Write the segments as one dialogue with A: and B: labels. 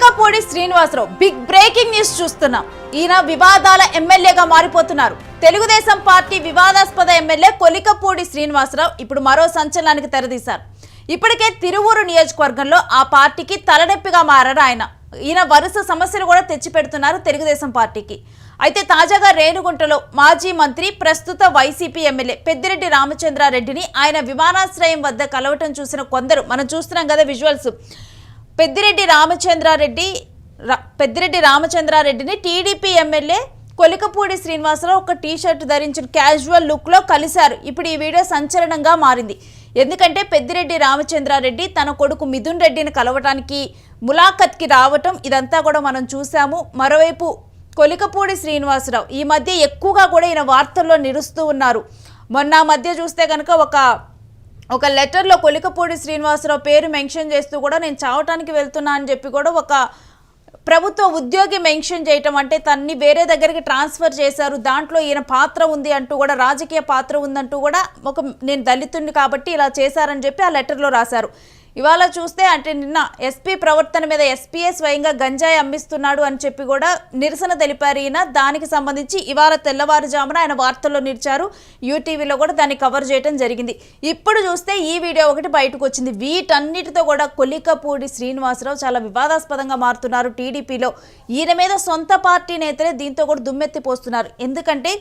A: Kolikapudi Srinivasarao big breaking news చూస్తున్నాం. ఈయన వివాదాల ఎమ్మెల్యేగా మారిపోతున్నారు. తెలుగుదేశం పార్టీ వివాదాస్పద ఎమ్మెల్యే కొలికపూడి శ్రీనివాసరావు ఇప్పుడు మరో సంచలనానికి తెరదీశారు. ఇప్పటికే తిరువూరు నియోజకవర్గంలో ఆ పార్టీకి తలనొప్పిగా మారారు ఆయన. ఈయన వరుస సమస్యలు కూడా తెచ్చిపెడుతున్నారు తెలుగుదేశం పార్టీకి. అయితే తాజాగా రేణుగుంటలో మాజీ మంత్రి ప్రస్తుత వైసీపీ ఎమ్మెల్యే పెద్దిరెడ్డి రామచంద్రారెడ్డిని ఆయన విమానాశ్రయం వద్ద కలవటం చూసిన కొందరు మనం చూస్తున్నాం కదా విజువల్స్ పెద్దిరెడ్డి రామచంద్రారెడ్డి రా- పెద్దిరెడ్డి రామచంద్రారెడ్డిని టీడీపీ ఎమ్మెల్యే కొలికపూడి శ్రీనివాసరావు ఒక టీ షర్ట్ ధరించిన క్యాజువల్ లుక్లో కలిశారు. ఇప్పుడు ఈ వీడియో సంచలనంగా మారింది. ఎందుకంటే పెద్దిరెడ్డి రామచంద్రారెడ్డి తన కొడుకు మిథున్ రెడ్డిని కలవటానికి ములాఖత్కి రావటం ఇదంతా కూడా మనం చూసాము మరోవైపు కొలికపూడి శ్రీనివాసరావు ఈ మధ్య ఎక్కువగా కూడా ఈయన వార్తల్లో నిలుస్తూ ఉన్నారు. మొన్న మధ్య చూస్తే కనుక ఒక ఒక లెటర్లో కొలికపూడి శ్రీనివాసరావు పేరు మెన్షన్ చేస్తూ కూడా నేను చావటానికి వెళ్తున్నా అని చెప్పి కూడా ఒక ప్రభుత్వ ఉద్యోగి మెన్షన్ చేయటం అంటే తన్ని వేరే దగ్గరికి ట్రాన్స్ఫర్ చేశారు. దాంట్లో ఈయన పాత్ర ఉంది అంటూ కూడా రాజకీయ పాత్ర ఉందంటూ కూడా ఒక నేను దళితుడిని కాబట్టి ఇలా చేశారని చెప్పి ఆ లెటర్లో రాశారు. ఇవాళ చూస్తే అంటే నిన్న ఎస్పీ ప్రవర్తన మీద ఎస్పీఏ స్వయంగా గంజాయి అమ్మిస్తున్నాడు అని చెప్పి కూడా నిరసన తెలిపారు ఈయన. దానికి సంబంధించి ఇవాళ తెల్లవారుజామున ఆయన వార్తల్లో నిలిచారు. యూటీవీలో కూడా దాన్ని కవర్ చేయడం జరిగింది. ఇప్పుడు చూస్తే ఈ వీడియో ఒకటి బయటకు వచ్చింది. వీటన్నిటితో కూడా కొలికపూడి శ్రీనివాసరావు చాలా వివాదాస్పదంగా మారుతున్నారు టీడీపీలో. ఈయన మీద సొంత పార్టీ నేతలే దీంతో కూడా దుమ్మెత్తి పోస్తున్నారు. ఎందుకంటే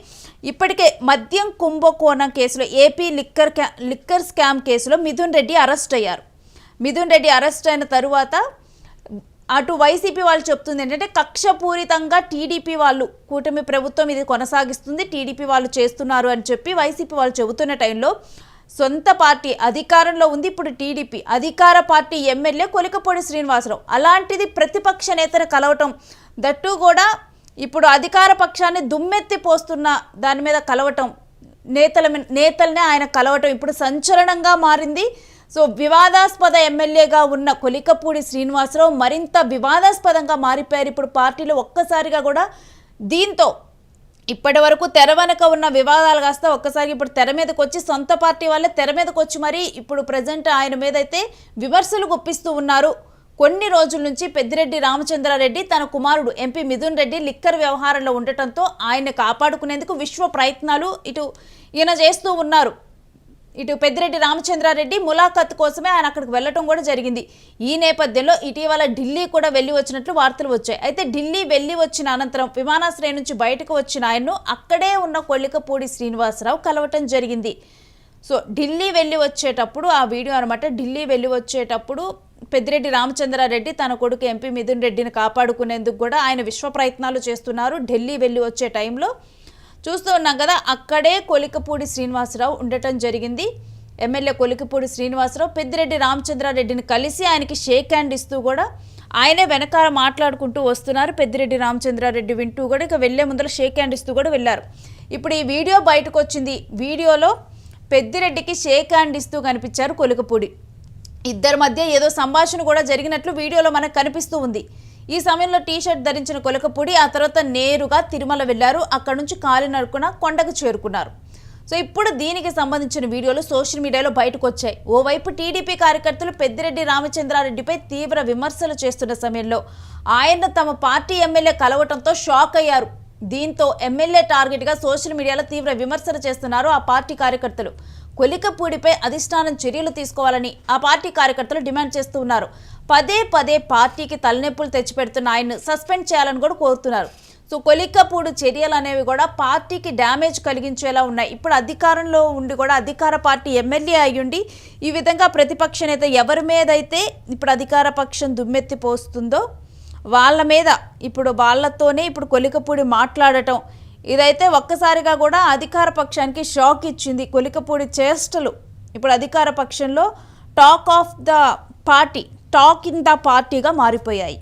A: ఇప్పటికే మద్యం కుంభకోణం కేసులో ఏపీ లిక్కర్ క్యా లిక్కర్ స్కామ్ కేసులో మిథున్ రెడ్డి అరెస్ట్ అయ్యారు. మిథున్ రెడ్డి అరెస్ట్ అయిన తరువాత అటు వైసీపీ వాళ్ళు చెప్తుంది ఏంటంటే కక్షపూరితంగా టీడీపీ వాళ్ళు కూటమి ప్రభుత్వం ఇది కొనసాగిస్తుంది టీడీపీ వాళ్ళు చేస్తున్నారు అని చెప్పి వైసీపీ వాళ్ళు చెబుతున్న టైంలో సొంత పార్టీ అధికారంలో ఉంది. ఇప్పుడు టీడీపీ అధికార పార్టీ ఎమ్మెల్యే కొలికపూడి శ్రీనివాసరావు. అలాంటిది ప్రతిపక్ష నేతను కలవటం దట్టు కూడా ఇప్పుడు అధికార పక్షాన్ని దుమ్మెత్తి పోస్తున్న దాని మీద కలవటం నేతల నేతలనే ఆయన కలవటం ఇప్పుడు సంచలనంగా మారింది. సో వివాదాస్పద ఎమ్మెల్యేగా ఉన్న కొలికపూడి శ్రీనివాసరావు మరింత వివాదాస్పదంగా మారిపోయారు. ఇప్పుడు పార్టీలో ఒక్కసారిగా కూడా దీంతో ఇప్పటి వరకు తెర వెనక ఉన్న వివాదాలు కాస్త ఒక్కసారి ఇప్పుడు తెర మీదకి వచ్చి సొంత పార్టీ వాళ్ళే తెర మీదకి వచ్చి మరి ఇప్పుడు ప్రజెంట్ ఆయన మీద అయితే విమర్శలు గుప్పిస్తూ ఉన్నారు. కొన్ని రోజుల నుంచి పెద్దిరెడ్డి రామచంద్రారెడ్డి తన కుమారుడు ఎంపీ మిథున్ రెడ్డి లిక్కర్ వ్యవహారంలో ఉండటంతో ఆయన కాపాడుకునేందుకు విశ్వ ప్రయత్నాలు ఇటు ఈయన చేస్తూ ఉన్నారు. ఇటు పెద్దిరెడ్డి రామచంద్రారెడ్డి ములాఖత్ కోసమే ఆయన అక్కడికి వెళ్ళటం కూడా జరిగింది. ఈ నేపథ్యంలో ఇటీవల ఢిల్లీ కూడా వెళ్ళి వచ్చినట్లు వార్తలు వచ్చాయి. అయితే ఢిల్లీ వెళ్ళి వచ్చిన అనంతరం విమానాశ్రయం నుంచి బయటకు వచ్చిన ఆయన్ను అక్కడే ఉన్న కొల్లికపూడి శ్రీనివాసరావు కలవటం జరిగింది. సో ఢిల్లీ వెళ్ళి వచ్చేటప్పుడు ఆ వీడియో అనమాట ఢిల్లీ వెళ్ళి వచ్చేటప్పుడు పెద్దిరెడ్డి రామచంద్రారెడ్డి తన కొడుకు ఎంపీ మిథున్ రెడ్డిని కాపాడుకునేందుకు కూడా ఆయన విశ్వ ప్రయత్నాలు చేస్తున్నారు. ఢిల్లీ వెళ్ళి వచ్చే టైంలో చూస్తూ ఉన్నాం కదా అక్కడే కొలికపూడి శ్రీనివాసరావు ఉండటం జరిగింది. ఎమ్మెల్యే కొలికపూడి శ్రీనివాసరావు పెద్దిరెడ్డి రామచంద్రారెడ్డిని కలిసి ఆయనకి షేక్ హ్యాండ్ ఇస్తూ కూడా ఆయనే వెనకాల మాట్లాడుకుంటూ వస్తున్నారు. పెద్దిరెడ్డి రామచంద్రారెడ్డి వింటూ కూడా ఇక వెళ్ళే ముందర షేక్ హ్యాండ్ ఇస్తూ కూడా వెళ్ళారు ఇప్పుడు ఈ వీడియో బయటకు వచ్చింది. వీడియోలో పెద్దిరెడ్డికి షేక్ హ్యాండ్ ఇస్తూ కనిపించారు కొలికపూడి. ఇద్దరి మధ్య ఏదో సంభాషణ కూడా జరిగినట్లు వీడియోలో మనకు కనిపిస్తూ ఉంది. ఈ సమయంలో టీ షర్ట్ ధరించిన కొలకపూడి ఆ తర్వాత నేరుగా తిరుమల వెళ్ళారు అక్కడ నుంచి కాలినడుకున కొండకు చేరుకున్నారు. సో ఇప్పుడు దీనికి సంబంధించిన వీడియోలు సోషల్ మీడియాలో బయటకు వచ్చాయి. ఓవైపు టీడీపీ కార్యకర్తలు పెద్దిరెడ్డి రామచంద్రారెడ్డిపై తీవ్ర విమర్శలు చేస్తున్న సమయంలో ఆయన తమ పార్టీ ఎమ్మెల్యే కలవటంతో షాక్ అయ్యారు. దీంతో ఎమ్మెల్యే టార్గెట్గా సోషల్ మీడియాలో తీవ్ర విమర్శలు చేస్తున్నారు ఆ పార్టీ కార్యకర్తలు. కొలికపూడిపై అధిష్టానం చర్యలు తీసుకోవాలని ఆ పార్టీ కార్యకర్తలు డిమాండ్ చేస్తూ ఉన్నారు. పదే పదే పార్టీకి తలనొప్పులు తెచ్చిపెడుతున్న ఆయన్ను సస్పెండ్ చేయాలని కూడా కోరుతున్నారు. సో కొలికపూడి చర్యలు అనేవి కూడా పార్టీకి డ్యామేజ్ కలిగించేలా ఉన్నాయి. ఇప్పుడు అధికారంలో ఉండి కూడా అధికార పార్టీ ఎమ్మెల్యే అయ్యుండి ఈ విధంగా ప్రతిపక్ష నేత ఎవరి మీద అయితే ఇప్పుడు అధికార పక్షం దుమ్మెత్తి పోస్తుందో వాళ్ళ మీద ఇప్పుడు వాళ్ళతోనే ఇప్పుడు కొలికపూడి మాట్లాడటం ఇదైతే ఒక్కసారిగా కూడా అధికార పక్షానికి షాక్ ఇచ్చింది. కొలికపూడి చేష్టలు. ఇప్పుడు అధికార పక్షంలో talk of the party talk in the పార్టీగా మారిపోయాయి.